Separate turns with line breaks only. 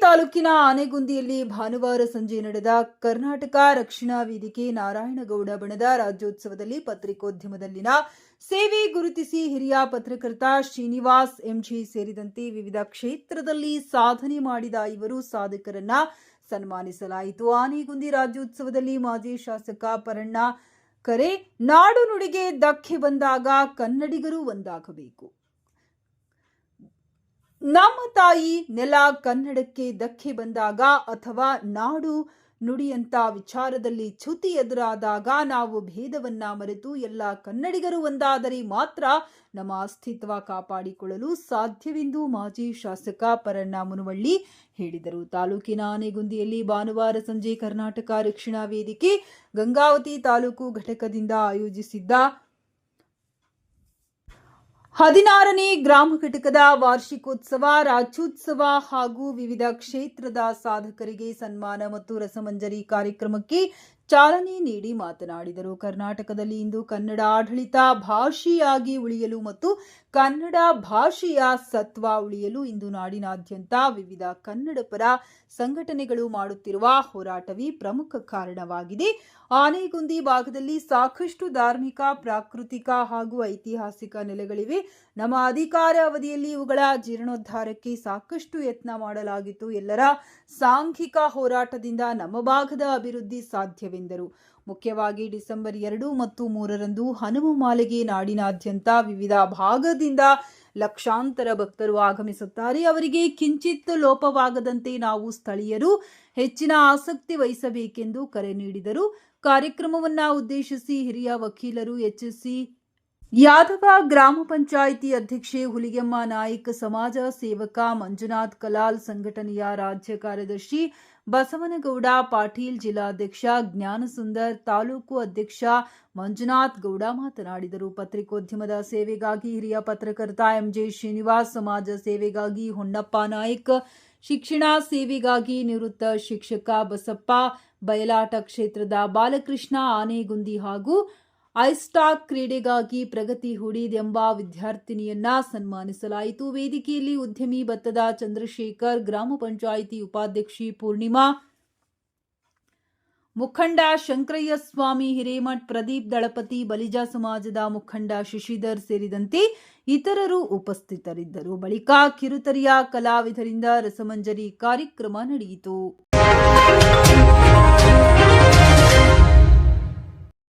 ತಾಲೂಕಿನ ಆನೆಗುಂದಿಯಲ್ಲಿ ಭಾನುವಾರ ಸಂಜೆ ನಡೆದ ಕರ್ನಾಟಕ ರಕ್ಷಣಾ ವೇದಿಕೆ ನಾರಾಯಣಗೌಡ ಬಣದ ರಾಜ್ಯೋತ್ಸವದಲ್ಲಿ ಪತ್ರಿಕೋದ್ಯಮದಲ್ಲಿನ ಸೇವೆ ಗುರುತಿಸಿ ಹಿರಿಯ ಪತ್ರಕರ್ತ ಶ್ರೀನಿವಾಸ್ ಎಂಜಿ ಸೇರಿದಂತೆ ವಿವಿಧ ಕ್ಷೇತ್ರದಲ್ಲಿ ಸಾಧನೆ ಮಾಡಿದ ಇವರು ಸಾಧಕರನ್ನ ಸನ್ಮಾನಿಸಲಾಯಿತು. ಆನೆಗುಂದಿ ರಾಜ್ಯೋತ್ಸವದಲ್ಲಿ ಮಾಜಿ ಶಾಸಕ ಪರಣ್ಣ ಕರೆ, ನಾಡು ನುಡಿಗೆ ಧಕ್ಕೆ ಬಂದಾಗ ಕನ್ನಡಿಗರು ಒಂದಾಗಬೇಕು. ನಮ್ಮ ತಾಯಿ ನೆಲ ಕನ್ನಡಕ್ಕೆ ಧಕ್ಕೆ ಬಂದಾಗ ಅಥವಾ ನಾಡು ನುಡಿಯಂತ ವಿಚಾರದಲ್ಲಿ ಚ್ಯುತಿ ಎದುರಾದಾಗ ನಾವು ಭೇದವನ್ನ ಮರೆತು ಎಲ್ಲ ಕನ್ನಡಿಗರು ಒಂದಾದರೆ ಮಾತ್ರ ನಮ್ಮ ಅಸ್ತಿತ್ವ ಕಾಪಾಡಿಕೊಳ್ಳಲು ಸಾಧ್ಯವೆಂದು ಮಾಜಿ ಶಾಸಕ ಪರಣ್ಣ ಮುನವಳ್ಳಿ ಹೇಳಿದರು. ತಾಲೂಕಿನ ಆನೆಗುಂದಿಯಲ್ಲಿ ಭಾನುವಾರ ಸಂಜೆ ಕರ್ನಾಟಕ ರಕ್ಷಣಾ ವೇದಿಕೆ ಗಂಗಾವತಿ ತಾಲೂಕು ಘಟಕದಿಂದ ಆಯೋಜಿಸಿದ್ದ ಹದಿನಾರನೇ ಗ್ರಾಮ ಘಟಕದ ವಾರ್ಷಿಕೋತ್ಸವ ರಾಜ್ಯೋತ್ಸವ ಹಾಗೂ ವಿವಿಧ ಕ್ಷೇತ್ರದ ಸಾಧಕರಿಗೆ ಸನ್ಮಾನ ಮತ್ತು ರಸಮಂಜರಿ ಕಾರ್ಯಕ್ರಮಕ್ಕೆ ಚಾಲನೆ ನೀಡಿ ಮಾತನಾಡಿದರು. ಕರ್ನಾಟಕದಲ್ಲಿ ಇಂದು ಕನ್ನಡ ಆಡಳಿತ ಭಾಷೆಯಾಗಿ ಉಳಿಯಲು ಮತ್ತು ಕನ್ನಡ ಭಾಷೆಯ ಸತ್ವ ಉಳಿಯಲು ಇಂದು ನಾಡಿನಾದ್ಯಂತ ವಿವಿಧ ಕನ್ನಡ ಪರ ಸಂಘಟನೆಗಳು ಮಾಡುತ್ತಿರುವ ಹೋರಾಟವೇ ಪ್ರಮುಖ ಕಾರಣವಾಗಿದೆ. ಆನೆಗುಂದಿ ಭಾಗದಲ್ಲಿ ಸಾಕಷ್ಟು ಧಾರ್ಮಿಕ, ಪ್ರಾಕೃತಿಕ ಹಾಗೂ ಐತಿಹಾಸಿಕ ನೆಲೆಗಳಿವೆ. ನಮ್ಮ ಅಧಿಕಾರ ಅವಧಿಯಲ್ಲಿ ಇವುಗಳ ಜೀರ್ಣೋದ್ಧಾರಕ್ಕೆ ಸಾಕಷ್ಟು ಯತ್ನ ಮಾಡಲಾಗಿತ್ತು. ಎಲ್ಲರ ಸಾಂಘಿಕ ಹೋರಾಟದಿಂದ ನಮ್ಮ ಭಾಗದ ಅಭಿವೃದ್ಧಿ ಸಾಧ್ಯವೆಂದರು ಮುಖ್ಯವಾಗಿ ಡಿಸೆಂಬರ್ ಎರಡು ಮತ್ತು ಮೂರರಂದು ಹನುಮ ಮಾಲೆಗೆ ನಾಡಿನಾದ್ಯಂತ ವಿವಿಧ ಭಾಗದಿಂದ ಲಕ್ಷಾಂತರ ಭಕ್ತರು ಆಗಮಿಸುತ್ತಾರೆ. ಅವರಿಗೆ ಕಿಂಚಿತ್ ಲೋಪವಾಗದಂತೆ ನಾವು ಸ್ಥಳೀಯರು ಹೆಚ್ಚಿನ ಆಸಕ್ತಿ ವಹಿಸಬೇಕೆಂದು ಕರೆ ನೀಡಿದರು. ಕಾರ್ಯಕ್ರಮವನ್ನು ಉದ್ದೇಶಿಸಿ ಹಿರಿಯ ವಕೀಲರು ಎಚ್ಎಸ್ಸಿ ಯಾದವ ಗ್ರಾಮ ಪಂಚಾಯಿತಿ ಅಧ್ಯಕ್ಷೆ ಹುಲಿಗೆಮ್ಮ ನಾಯಕ್, ಸಮಾಜ ಸೇವಕ ಮಂಜುನಾಥ್ ಕಲಾಲ್, ಸಂಘಟನೆಯ ರಾಜ್ಯ ಕಾರ್ಯದರ್ಶಿ ಬಸವನಗೌಡ, ಪಾಟೀಲ್ ಜಿಲ್ಲಾಧ್ಯಕ್ಷ ಜ್ಞಾನಸುಂದರ್, ತಾಲೂಕು ಅಧ್ಯಕ್ಷ ಮಂಜುನಾಥ್ ಗೌಡ ಮಾತನಾಡಿದರು. ಪತ್ರಿಕೋದ್ಯಮದ ಸೇವೆಗಾಗಿ ಹಿರಿಯ ಪತ್ರಕರ್ತ ಎಂಜೆ ಶ್ರೀನಿವಾಸ್, ಸಮಾಜ ಸೇವೆಗಾಗಿ ಹೊನ್ನಪ್ಪ ನಾಯಕ್, ಶಿಕ್ಷಣ ಸೇವೆಗಾಗಿ ನಿವೃತ್ತ ಶಿಕ್ಷಕ ಬಸಪ್ಪ, ಬಯಲಾಟ ಕ್ಷೇತ್ರದ ಬಾಲಕೃಷ್ಣ ಆನೆಗುಂದಿ ಹಾಗೂ ಐಸ್ಟಾಕ್ ಕ್ರೀಡೆಗಾಗಿ ಪ್ರಗತಿ ಹೂಡಿದೆಂಬ ಎಂಬ ವಿದ್ಯಾರ್ಥಿನಿಯನ್ನ ಸನ್ಮಾನಿಸಲಾಯಿತು. ವೇದಿಕೆಯಲ್ಲಿ ಉದ್ಯಮಿ ಭತ್ತದ ಚಂದ್ರಶೇಖರ್, ಗ್ರಾಮ ಪಂಚಾಯಿತಿ ಉಪಾಧ್ಯಕ್ಷಿ ಪೂರ್ಣಿಮಾ, ಮುಖಂಡ ಶಂಕರಯ್ಯ ಸ್ವಾಮಿ, ಹಿರೇಮಠ್ ಪ್ರದೀಪ್ ದಳಪತಿ, ಬಲಿಜ ಸಮಾಜದ ಮುಖಂಡ ಶಶಿಧರ್ ಸೇರಿದಂತೆ ಇತರರು ಉಪಸ್ಥಿತರಿದ್ದರು. ಬಳಿಕ ಕಿರುತೆರೆಯ ಕಲಾವಿದರಿಂದ ರಸಮಂಜರಿ ಕಾರ್ಯಕ್ರಮ ನಡೆಯಿತು.